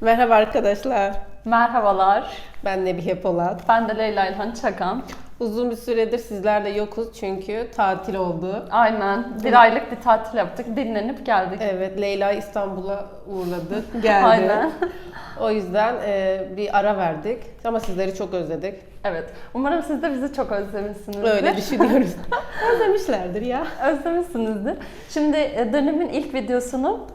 Merhaba arkadaşlar. Merhabalar. Ben Nebihe Polat. Ben de Leyla İlhan Çakan. Uzun bir süredir sizlerle yokuz çünkü tatil oldu. Aynen. Bir aylık bir tatil yaptık. Dinlenip geldik. Evet, Leyla İstanbul'a uğradı, geldi. Aynen. O yüzden e, bir ara verdik ama sizleri çok özledik. Evet. Umarım siz de bizi çok özlemişsinizdir. Öyle düşünüyoruz. Özlemişlerdir ya. Özlemişsinizdir. Şimdi e, dönemin ilk videosunu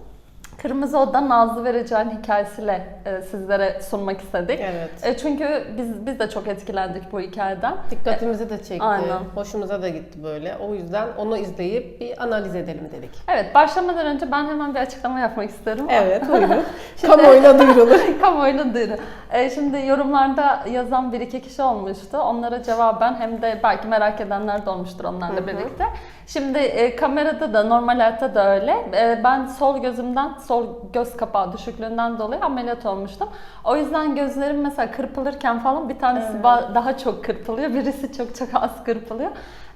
Kırmızı Oda Nazlı ve Recai'nin hikayesiyle e, sizlere sunmak istedik. Evet. E, çünkü biz biz de çok etkilendik bu hikayeden. Dikkatimizi de çekti. Aynen. Hoşumuza da gitti böyle. O yüzden onu izleyip bir analiz edelim dedik. Evet, başlamadan önce ben hemen bir açıklama yapmak isterim. Evet, buyurun. Kamuoyuna duyurulur. Kamuoyuna duyuru. Ee, şimdi yorumlarda yazan bir iki kişi olmuştu. Onlara cevaben hem de belki merak edenler de olmuştur onlarla birlikte. Şimdi e, kamerada da normal hayatta da öyle. E, ben sol gözümden, sol göz kapağı düşüklüğünden dolayı ameliyat olmuştum. O yüzden gözlerim mesela kırpılırken falan bir tanesi ba- daha çok kırpılıyor, birisi çok çok az kırpılıyor.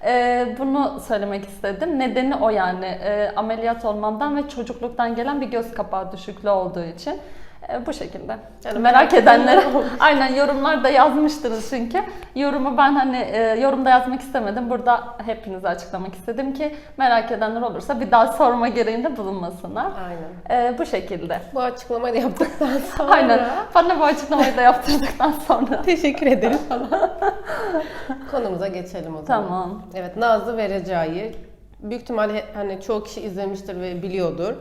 E, bunu söylemek istedim. Nedeni o yani. E, ameliyat olmamdan ve çocukluktan gelen bir göz kapağı düşüklüğü olduğu için. E, bu şekilde. Yani merak merak edenler edenler olmuş. aynen yorumlarda yazmıştınız çünkü. Yorumu ben hani e, yorumda yazmak istemedim. Burada hepinize açıklamak istedim ki merak edenler olursa bir daha sorma gereğinde bulunmasınlar. Aynen. E, bu şekilde. Bu açıklamayı da yaptıktan sonra Aynen. Bana bu açıklamayı da yaptırdıktan sonra. teşekkür ederim falan. Konumuza geçelim o zaman. Tamam. Evet Nazlı ve Recai büyük ihtimalle hani çoğu kişi izlemiştir ve biliyordur.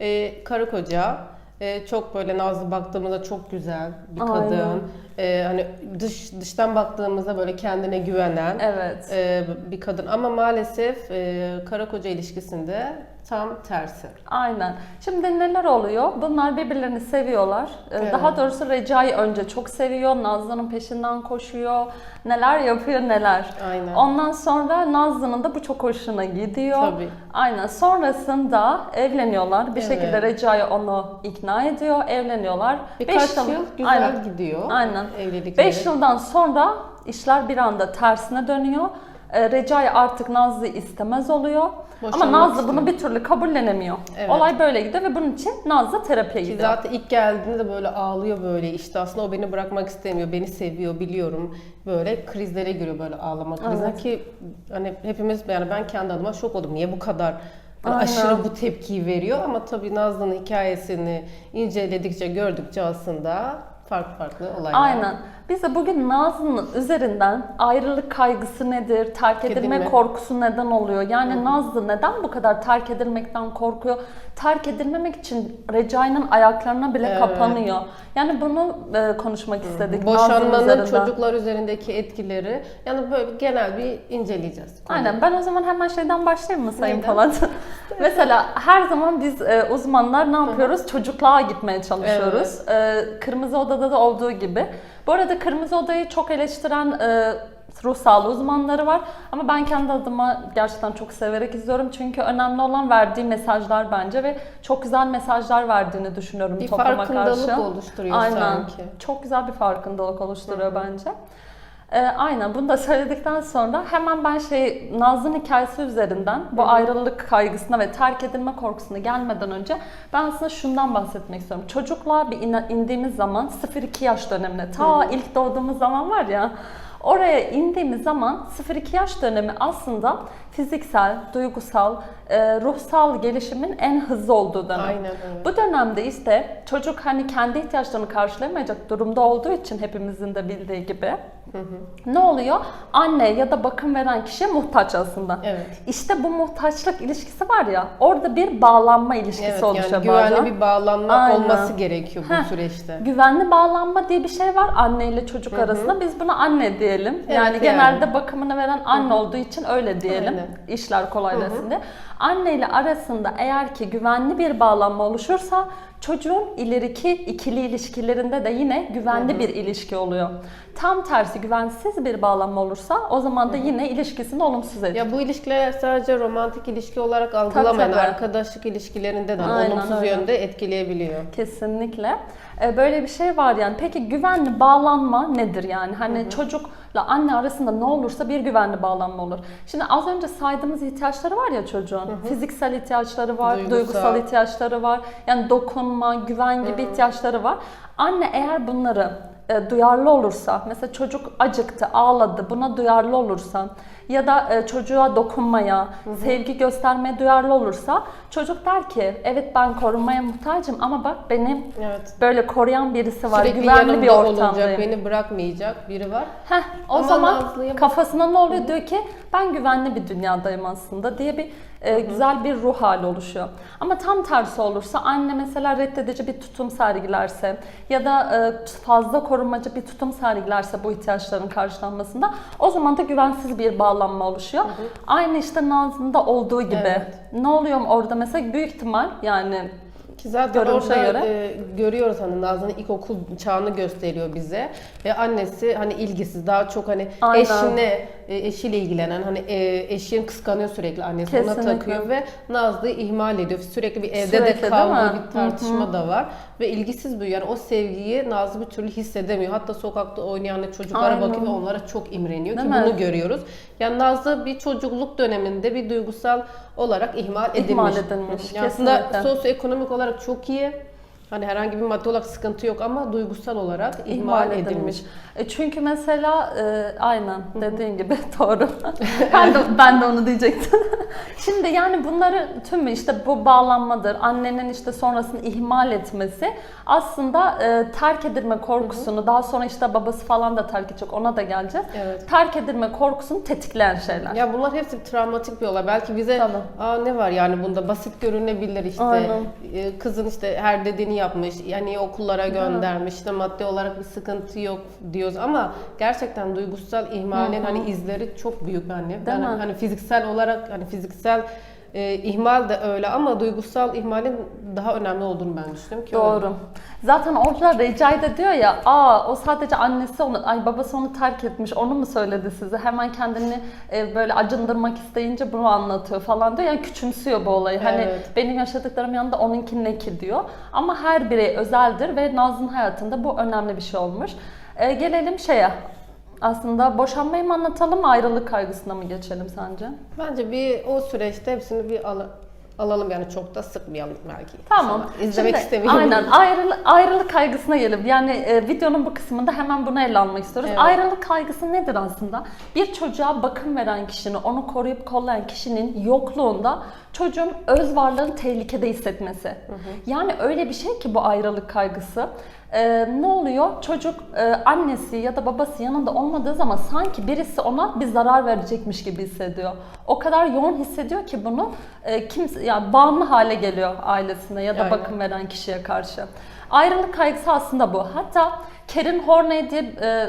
Ee, karı koca e, çok böyle Nazlı baktığımızda çok güzel bir Aynen. kadın. Ee, hani dış dıştan baktığımızda böyle kendine güvenen Evet. e, bir kadın ama maalesef e, karı koca ilişkisinde tam tersi. Aynen. Şimdi neler oluyor? Bunlar birbirlerini seviyorlar. Ee, Evet. Daha doğrusu Recai önce çok seviyor. Nazlı'nın peşinden koşuyor. Neler yapıyor neler. Aynen. Ondan sonra Nazlı'nın da bu çok hoşuna gidiyor. Tabii. Aynen. Sonrasında evleniyorlar. Bir Evet. şekilde Recai onu ikna ediyor. Evleniyorlar. Birkaç Beş yıl güzel Aynen. gidiyor. Aynen. Evlilikleri. 5 yıldan sonra işler bir anda tersine dönüyor. Ee, Recai artık Nazlı istemez oluyor. Ama Boşanmak Nazlı istiyor. bunu bir türlü kabullenemiyor. Evet. Olay böyle gidiyor ve bunun için Nazlı terapiye Ki gidiyor. zaten ilk geldiğinde böyle ağlıyor böyle işte aslında o beni bırakmak istemiyor, beni seviyor biliyorum. Böyle krizlere giriyor böyle ağlama krizine Evet. ki hani hepimiz yani ben kendi adıma şok oldum. Niye bu kadar hani Aynen. aşırı bu tepkiyi veriyor ama tabii Nazlı'nın hikayesini inceledikçe gördükçe aslında farklı farklı olaylar. Aynen. Biz de bugün Nazlı'nın üzerinden ayrılık kaygısı nedir, terk edilme Edilme. korkusu neden oluyor? Yani Nazlı neden bu kadar terk edilmekten korkuyor? Terk edilmemek için Recai'nin ayaklarına bile Evet. kapanıyor. Yani bunu e, konuşmak istedik Nazlı'nın Boşanmanın çocuklar üzerindeki etkileri yani böyle genel bir inceleyeceğiz. Aynen. Ben o zaman hemen şeyden başlayayım mı Sayın Neyden? Polat? Mesela her zaman biz e, uzmanlar ne yapıyoruz? Çocukluğa gitmeye çalışıyoruz. E, Kırmızı Oda'da da olduğu gibi. Bu arada Kırmızı Oda'yı çok eleştiren e, ruh sağlığı uzmanları var. Ama ben kendi adıma gerçekten çok severek izliyorum. Çünkü önemli olan verdiği mesajlar bence ve çok güzel mesajlar verdiğini düşünüyorum Bir topluma farkındalık karşı. oluşturuyor Aynen. sanki. Çok güzel bir farkındalık oluşturuyor bence. Ee, aynen bunu da söyledikten sonra hemen ben şey Nazlı'nın hikayesi üzerinden bu ayrılık kaygısına ve terk edilme korkusuna gelmeden önce ben aslında şundan bahsetmek istiyorum. Çocukluğa bir indiğimiz zaman 0-2 yaş dönemine ta ilk doğduğumuz zaman var ya oraya indiğimiz zaman 0-2 yaş dönemi aslında fiziksel, duygusal, e, ruhsal gelişimin en hızlı olduğu dönem. Aynen öyle. Bu dönemde işte çocuk hani kendi ihtiyaçlarını karşılayamayacak durumda olduğu için hepimizin de bildiği gibi ne oluyor? Anne ya da bakım veren kişiye muhtaç aslında. Evet. İşte bu muhtaçlık ilişkisi var ya orada bir bağlanma ilişkisi Evet oluşuyor yani güvenli bazen. bir bağlanma Aynen. olması gerekiyor bu Heh. süreçte. Güvenli bağlanma diye bir şey var anne ile çocuk arasında. Biz buna anne diyelim. Evet, yani yani. genelde bakımını veren anne olduğu için öyle diyelim. Aynen. İşler kolaylaşsın diye. Anne ile arasında eğer ki güvenli bir bağlanma oluşursa çocuğun ileriki ikili ilişkilerinde de yine güvenli bir ilişki oluyor. Tam tersi güvensiz bir bağlanma olursa o zaman da yine ilişkisini olumsuz ediyor. Ya bu ilişkiler sadece romantik ilişki olarak algılamayın. Arkadaşlık ilişkilerinde de Aynen olumsuz öyle. yönde etkileyebiliyor. Kesinlikle. Ee, Böyle bir şey var yani. Peki güvenli bağlanma nedir yani? Hani çocuk anne arasında ne olursa bir güvenli bağlanma olur. Şimdi az önce saydığımız ihtiyaçları var ya çocuğun. Fiziksel ihtiyaçları var, Duygusal. duygusal ihtiyaçları var. Yani dokunma, güven gibi ihtiyaçları var. Anne eğer bunları e, duyarlı olursa, mesela çocuk acıktı, ağladı, buna duyarlı olursa ya da e, çocuğa dokunmaya, sevgi göstermeye duyarlı olursa çocuk der ki evet ben korunmaya muhtacım ama bak benim Evet. böyle koruyan birisi var, Sürekli güvenli bir yanımda olacak, ortamdayım. beni bırakmayacak biri var. Heh, o Ama zaman kafasına ne oluyor? Diyor ki ben güvenli bir dünyadayım aslında diye bir e, güzel bir ruh hali oluşuyor. Ama tam tersi olursa anne mesela reddedici bir tutum sergilerse ya da e, fazla korumacı bir tutum sergilerse bu ihtiyaçların karşılanmasında o zaman da güvensiz bir bağlanma oluşuyor. Aynı işte Nazlı'nda olduğu gibi. Evet. Ne oluyor orada mesela büyük ihtimal yani Ki zaten Görünüşe orada göre. e, görüyoruz hani Nazlı'nın ilkokul çağını gösteriyor bize. Ve annesi hani ilgisiz daha çok hani Aynen. eşine e, eşiyle ilgilenen hani e, eşini kıskanıyor sürekli annesi ona Kesinlikle. takıyor ve Nazlı'yı ihmal ediyor. Sürekli bir evde Sürekli, de kavga bir tartışma da var ve ilgisiz büyüyor. Yani o sevgiyi Nazlı bir türlü hissedemiyor. Hatta sokakta oynayan çocuklara ve onlara çok imreniyor Değil ki mi? bunu görüyoruz. Yani Nazlı bir çocukluk döneminde bir duygusal olarak ihmal edilmiş. İhmal edilmiş, Yani aslında kesinlikle. sosyoekonomik olarak çok iyi. Hani herhangi bir madde olarak sıkıntı yok ama duygusal olarak ihmal, edilmiş. E çünkü mesela e, aynen dediğin gibi doğru. ben de ben de onu diyecektim. Şimdi yani bunları tümü işte bu bağlanmadır. Annenin işte sonrasını ihmal etmesi aslında e, terk edilme korkusunu daha sonra işte babası falan da terk edecek ona da geleceğiz. Evet. Terk edilme korkusunu tetikleyen şeyler. Ya bunlar hepsi travmatik bir olay. Belki bize Tabii. aa ne var yani bunda basit görünebilir işte. Aynen. E, Kızın işte her dediğini yapmış. Yani okullara göndermiş. işte maddi olarak bir sıkıntı yok diyoruz ama gerçekten duygusal ihmalin hani izleri çok büyük anne. Değil Yani mi? hani fiziksel olarak hani fiziksel e, ihmal de öyle ama duygusal ihmalin daha önemli olduğunu ben düşünüyorum ki. öyle. Doğru. Zaten orada Recai de diyor ya, aa o sadece annesi onu, ay babası onu terk etmiş, onu mu söyledi size? Hemen kendini e, böyle acındırmak isteyince bunu anlatıyor falan diyor. Yani küçümsüyor bu olayı. Hani Evet. benim yaşadıklarım yanında onunki ne ki diyor. Ama her birey özeldir ve Nazlı'nın hayatında bu önemli bir şey olmuş. E, gelelim şeye. Aslında boşanmayı mı anlatalım, ayrılık kaygısına mı geçelim sence? Bence bir o süreçte hepsini bir al- alalım yani çok da sıkmayalım belki. Tamam. Sana İzlemek Şimdi, istemiyorum. Aynen. Ayrılık, ayrılık kaygısına gelelim. Yani e, videonun bu kısmında hemen bunu ele almak istiyoruz. Evet. Ayrılık kaygısı nedir aslında? Bir çocuğa bakım veren kişinin, onu koruyup kollayan kişinin yokluğunda çocuğun öz varlığını tehlikede hissetmesi. Yani öyle bir şey ki bu ayrılık kaygısı. E, ne oluyor? Çocuk e, annesi ya da babası yanında olmadığı zaman sanki birisi ona bir zarar verecekmiş gibi hissediyor. O kadar yoğun hissediyor ki bunu e, kimse yani bağımlı hale geliyor ailesine ya da Aynen. bakım veren kişiye karşı. Ayrılık kaygısı aslında bu. Hatta Karen Horney diye e,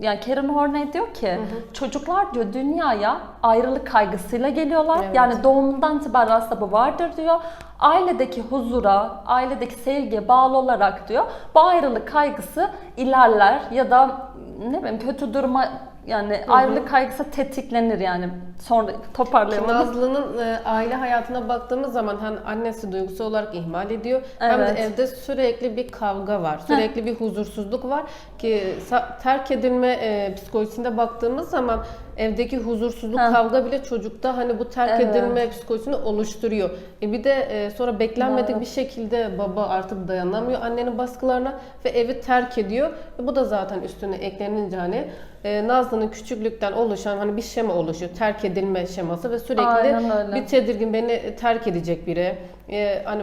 yani Karen Horney diyor ki çocuklar diyor dünyaya ayrılık kaygısıyla geliyorlar. Evet. Yani doğumundan itibaren aslında bu vardır diyor. Ailedeki huzura, ailedeki sevgiye bağlı olarak diyor bu ayrılık kaygısı ilerler ya da ne bileyim kötü duruma yani ayrılık kaygısı tetiklenir yani sonra toparlayamadım. Nazlı'nın e, aile hayatına baktığımız zaman hem annesi duygusal olarak ihmal ediyor hem Evet. de evde sürekli bir kavga var. Sürekli bir huzursuzluk var ki terk edilme e, psikolojisinde baktığımız zaman evdeki huzursuzluk, Heh. kavga bile çocukta hani bu terk Evet. edilme psikolojisini oluşturuyor. E bir de e, sonra beklenmedik Doğru. bir şekilde baba artık dayanamıyor annenin baskılarına ve evi terk ediyor. E bu da zaten üstüne eklenince hani e, Nazlı'nın küçüklükten oluşan hani bir şema oluşuyor. Terk edilme şeması ve sürekli bir tedirgin beni terk edecek biri. E, hani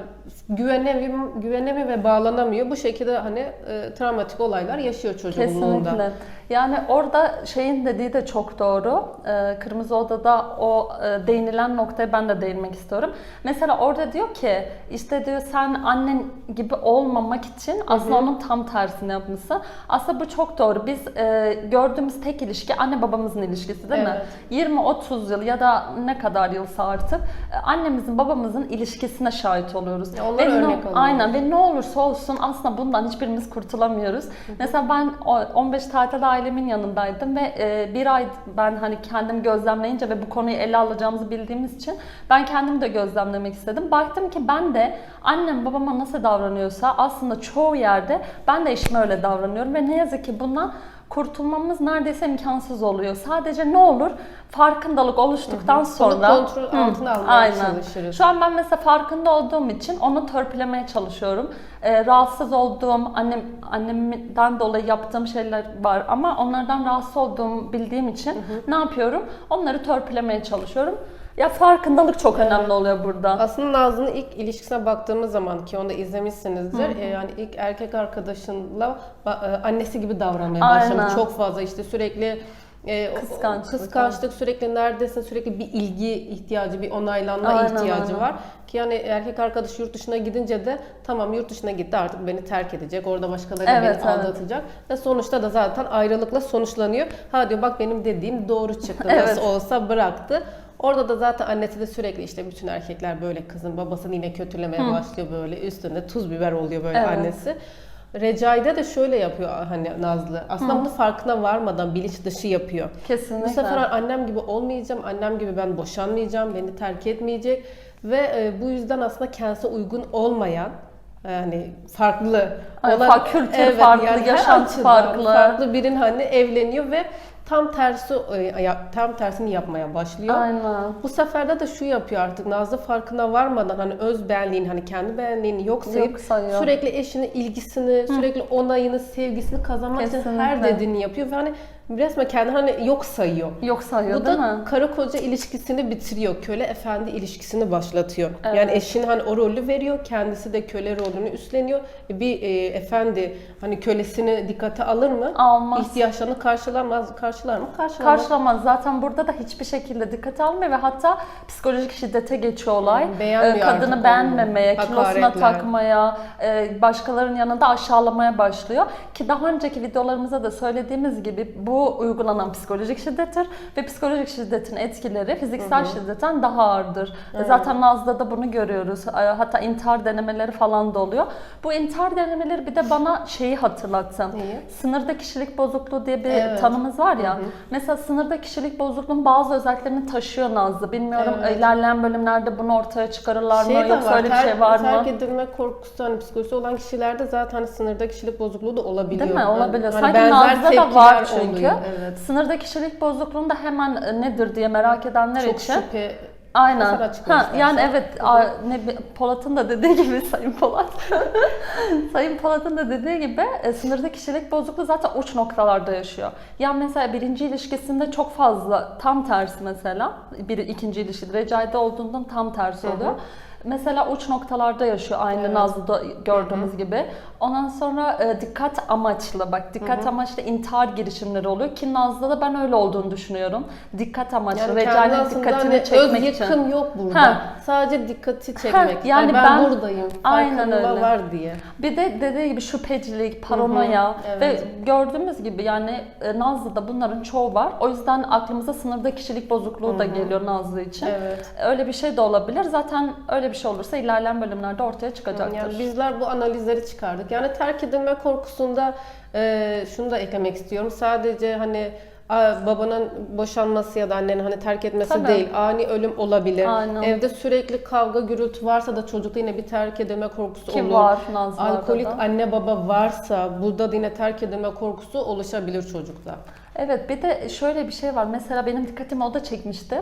güvenemiyor, güvenemiyor ve bağlanamıyor. Bu şekilde hani e, travmatik olaylar yaşıyor çocukluğunda. Kesinlikle. Yani orada şeyin dediği de çok doğru. Ee, Kırmızı Oda'da o e, değinilen noktaya ben de değinmek istiyorum. Mesela orada diyor ki işte diyor sen annen gibi olmamak için aslında onun tam tersini yapmışsın. Aslında bu çok doğru. Biz e, gördüğümüz tek ilişki anne babamızın ilişkisi değil mi? Evet. 20-30 yıl ya da ne kadar yılsa artık e, annemizin babamızın ilişkisine şahit oluyoruz. Ya onlara Ve ne- örnek alıyoruz. Aynen ve ne olursa olsun aslında bundan hiçbirimiz kurtulamıyoruz. Mesela ben o 15 tatilde ailemin yanındaydım ve e, bir ay ben hani kendimi gözlemleyince ve bu konuyu ele alacağımızı bildiğimiz için ben kendimi de gözlemlemek istedim. Baktım ki ben de annem babama nasıl davranıyorsa aslında çoğu yerde ben de eşime öyle davranıyorum ve ne yazık ki bundan kurtulmamız neredeyse imkansız oluyor. Sadece ne olur? Farkındalık oluştuktan Bunu sonra kontrol Hı, altına almaya aynen. çalışırız. Şu an ben mesela farkında olduğum için onu törpülemeye çalışıyorum. Ee, rahatsız olduğum, annem annemden dolayı yaptığım şeyler var ama onlardan rahatsız olduğumu bildiğim için ne yapıyorum? Onları törpülemeye çalışıyorum. Ya farkındalık çok önemli oluyor burada. Aslında Nazlı'nın ilk ilişkisine baktığımız zaman ki onu da izlemişsinizdir. e, yani ilk erkek arkadaşınla ba- e, annesi gibi davranmaya başlamış. Çok fazla işte sürekli e, Kıskançlık. kıskançlık sürekli neredesin sürekli bir ilgi ihtiyacı, bir onaylanma Aynen, ihtiyacı aynen. var. Ki yani erkek arkadaş yurt dışına gidince de tamam yurt dışına gitti artık beni terk edecek. Orada başkalarıyla Evet, beni evet. aldatacak. Ve sonuçta da zaten ayrılıkla sonuçlanıyor. Ha diyor bak benim dediğim doğru çıktı. Evet. Nasıl olsa bıraktı. Orada da zaten annesi de sürekli işte bütün erkekler böyle kızın babasını yine kötülemeye başlıyor böyle üstünde tuz biber oluyor böyle Evet. annesi. Recai'de de şöyle yapıyor hani Nazlı. Aslında bunu farkına varmadan bilinç dışı yapıyor. Kesinlikle. Bu sefer annem gibi olmayacağım, annem gibi ben boşanmayacağım, beni terk etmeyecek ve e, bu yüzden aslında kendisine uygun olmayan yani farklı Ay, fa- kültür farklı, her yaşantı açıdan farklı. farklı birinin hani evleniyor ve tam tersi e, tam tersini yapmaya başlıyor. Aynen. Bu seferde de şu yapıyor artık Nazlı farkına varmadan hani öz benliğini hani kendi benliğini yok sayıp Yok sayıyor. sürekli eşinin ilgisini, sürekli onayını, sevgisini kazanmak için her Kesinlikle. dediğini yapıyor ve hani resmen kendini hani yok sayıyor. Yok sayıyor Bu değil da mi? karı koca ilişkisini bitiriyor. Köle efendi ilişkisini başlatıyor. Evet. Yani eşin hani o rolü veriyor. Kendisi de köle rolünü üstleniyor. E, Bir e, efendi hani kölesini dikkate alır mı? Almaz. İhtiyaçlarını karşılamaz, karşılar mı? Karşılamaz. Karşılamaz. Zaten burada da hiçbir şekilde dikkat almıyor ve hatta psikolojik şiddete geçiyor olay. Beğenmiyor Ee, Kadını beğenmemeye, onu. kilosuna takmaya, e, başkalarının yanında aşağılamaya başlıyor. Ki daha önceki videolarımızda da söylediğimiz gibi bu uygulanan psikolojik şiddettir ve psikolojik şiddetin etkileri fiziksel şiddetten daha ağırdır. Zaten Naz'da da bunu görüyoruz. Hatta intihar denemeleri falan da oluyor. Bu intihar denemeleri bir de bana şeyi hatırlattı. Neyi? Sınırda kişilik bozukluğu diye bir Evet. tanımız var ya. Mesela sınırda kişilik bozukluğunun bazı özelliklerini taşıyor Nazlı. Bilmiyorum Evet. ilerleyen bölümlerde bunu ortaya çıkarırlar Şey mı yoksa var, öyle bir şey var mı? Terk edilme korkusu hani psikolojisi olan kişilerde zaten hani sınırda kişilik bozukluğu da olabiliyor. Değil mi? Olabilir. Hani Sanki benzer Nazlı'da da var çünkü. oluyor, Evet. Sınırda kişilik bozukluğunda hemen e, nedir diye merak edenler Çok için. şüphe Aynen. Ha, istersen. yani evet a- ne Polat'ın da dediği gibi Sayın Polat. Sayın Polat'ın da dediği gibi e, sınırda kişilik bozukluğu zaten uç noktalarda yaşıyor. Ya mesela birinci ilişkisinde çok fazla tam tersi mesela bir ikinci ilişki Recai'de olduğundan tam tersi oluyor. Mesela uç noktalarda yaşıyor aynı Evet. Nazlı'da gördüğümüz gibi. Ondan sonra e, dikkat amaçlı bak dikkat amaçlı intihar girişimleri oluyor ki Nazlı'da da ben öyle olduğunu düşünüyorum. Dikkat amaçlı Yani Recai'nin dikkatini hani çekmek öz için. yakın yok burada. Ha. Sadece dikkati çekmek. yani yani ben, ben- buradayım. Aynen öyle. var diye. Bir de dediği gibi şüphecilik, paranoya evet. ve gördüğümüz gibi yani e, Nazlı'da bunların çoğu var. O yüzden aklımıza sınırda kişilik bozukluğu da geliyor Nazlı için. Evet. Öyle bir şey de olabilir. Zaten öyle bir şey olursa ilerleyen bölümlerde ortaya çıkacaktır. Yani bizler bu analizleri çıkardık. Yani terk edilme korkusunda e, şunu da eklemek istiyorum. Sadece hani babanın boşanması ya da annenin hani terk etmesi Tabii. değil. Ani ölüm olabilir. Aynen. Evde sürekli kavga gürültü varsa da çocukta yine bir terk edilme korkusu Ki olur. var Nazlı'da Alkolik da. anne baba varsa burada da yine terk edilme korkusu oluşabilir çocukta. Evet bir de şöyle bir şey var. Mesela benim dikkatimi o da çekmişti.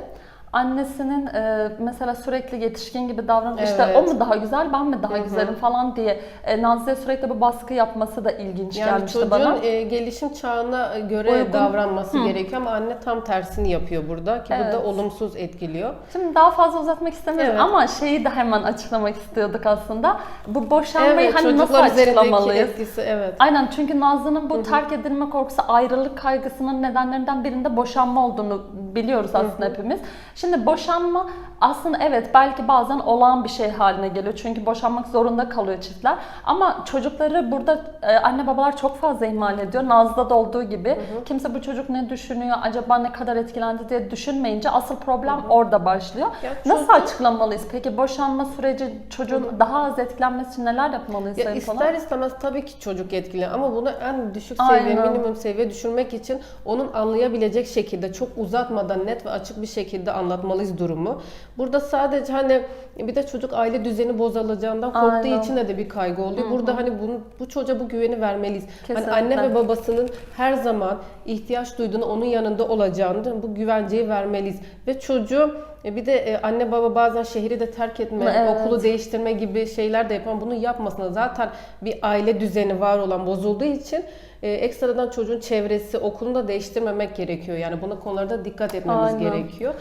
Annesinin e, mesela sürekli yetişkin gibi davranıp işte Evet. o mu daha güzel ben mi daha güzelim falan diye e, Nazlı'ya sürekli bu baskı yapması da ilginç Yani gelmişti çocuğun bana. e, gelişim çağına göre Uygun. davranması gerekiyor ama anne tam tersini yapıyor burada ki bu Evet. da olumsuz etkiliyor. Şimdi daha fazla uzatmak istemiyorum Evet. ama şeyi de hemen açıklamak istiyorduk aslında. Bu boşanmayı Evet, hani nasıl açıklamalıyız? etkisi evet. Aynen çünkü Nazlı'nın bu terk edilme korkusu ayrılık kaygısının nedenlerinden birinde boşanma olduğunu biliyoruz aslında hepimiz. Şimdi boşanma aslında evet belki bazen olağan bir şey haline geliyor. Çünkü boşanmak zorunda kalıyor çiftler. Ama çocukları burada e, anne babalar çok fazla ihmal ediyor. Nazlı'da da olduğu gibi. Kimse bu çocuk ne düşünüyor, acaba ne kadar etkilendi diye düşünmeyince asıl problem orada başlıyor. Ya Nasıl çocuğun- açıklamalıyız? Peki boşanma süreci çocuğun daha az etkilenmesi için neler yapmalıyız Ya ister istemez tabii ki çocuk etkili ama bunu en düşük Aynen. seviye, minimum seviye düşürmek için onun anlayabilecek şekilde çok uzatmadan net ve açık bir şekilde anlatmak anlatmalıyız durumu. Burada sadece hani bir de çocuk aile düzeni bozulacağından korktuğu Aynen. için de, de bir kaygı oluyor. Burada hani bunu, bu çocuğa bu güveni vermeliyiz. Kesinlikle. Hani anne ve babasının her zaman ihtiyaç duyduğunu onun yanında olacağını bu güvenceyi vermeliyiz. Ve çocuğu e, bir de e, anne baba bazen şehri de terk etme, Evet. okulu değiştirme gibi şeyler de yapan bunu yapmasına zaten bir aile düzeni var olan bozulduğu için e, ekstradan çocuğun çevresi, okulunu da değiştirmemek gerekiyor. Yani buna konularda dikkat etmemiz Aynen. gerekiyor.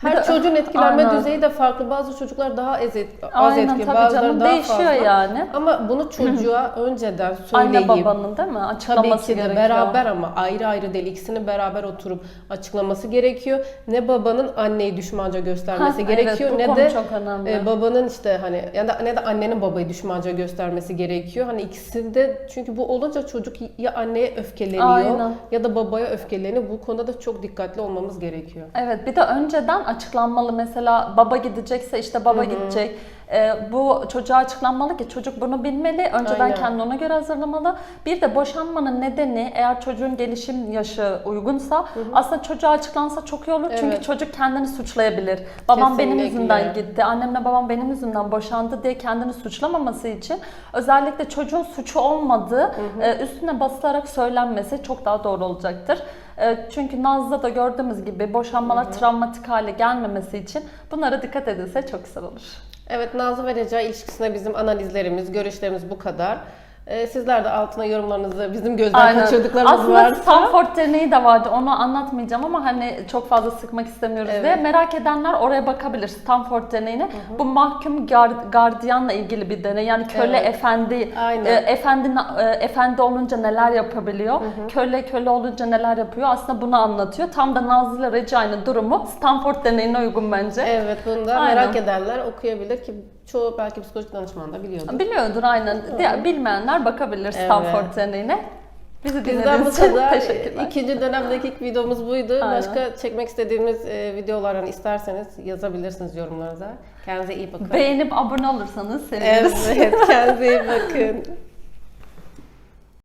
Her de- çocuğun etkilenme Aynen. düzeyi de farklı. Bazı çocuklar daha az, et, az Aynen tabii bazıları canım daha değişiyor fazla. yani. Ama bunu çocuğa önceden söyleyip Anne babanın değil mi? Tabii Açıklaması ki de gerekiyor. beraber ama ayrı ayrı değil. İkisini beraber oturup açıklaması gerekiyor. Ne babanın anneyi düşmanca göstermesi Hah, gerekiyor evet, ne de e, babanın işte hani ya da ne de annenin babayı düşmanca göstermesi gerekiyor. Hani ikisinde çünkü bu olunca çocuk ya anneye öfkeleniyor Aynen. ya da babaya öfkeleniyor. Bu konuda da çok dikkatli olmamız gerekiyor. Evet bir de önceden açıklanmalı mesela baba gidecekse işte baba gidecek. Ee, bu çocuğa açıklanmalı ki çocuk bunu bilmeli. Önceden Aynen. kendini ona göre hazırlamalı. Bir de boşanmanın nedeni eğer çocuğun gelişim yaşı uygunsa aslında çocuğa açıklansa çok iyi olur. Çünkü Evet. çocuk kendini suçlayabilir. Babam benim Kesinlikle. yüzümden gitti. Annemle babam benim yüzümden boşandı diye kendini suçlamaması için özellikle çocuğun suçu olmadığı e, üstüne basılarak söylenmesi çok daha doğru olacaktır. E, Çünkü Naz'da da gördüğümüz gibi boşanmalar travmatik hale gelmemesi için bunlara dikkat edilse çok güzel olur. Evet Nazlı ve Reca ilişkisine bizim analizlerimiz, görüşlerimiz bu kadar. Ee, sizler de altına yorumlarınızı bizim gözden kaçırdıklarımız Aslında varsa Stanford deneyi de vardı. Onu anlatmayacağım ama hani çok fazla sıkmak istemiyoruz Evet. diye. Merak edenler oraya bakabilir Stanford deneyine. Bu mahkum gar- gardiyanla ilgili bir deney. Yani köle Evet. efendi Aynen. e, efendi e, efendi olunca neler yapabiliyor? Köle köle olunca neler yapıyor? Aslında bunu anlatıyor. Tam da Nazlı ile durumu Stanford deneyine uygun bence. evet bunu da Aynen. merak edenler okuyabilir ki çoğu belki psikolojik danışman da biliyordur. Biliyordur aynen. Diğer- Bilmeyenler bakabilir Stanford deneyine. Bizi Bizden bu dinlediğiniz için kadar. teşekkürler. İkinci dönemdeki ilk videomuz buydu. Aynen. Başka çekmek istediğimiz e, videolar hani isterseniz yazabilirsiniz yorumlarınıza. Kendinize iyi bakın. Beğenip abone olursanız seviniriz. Evet, kendinize iyi bakın.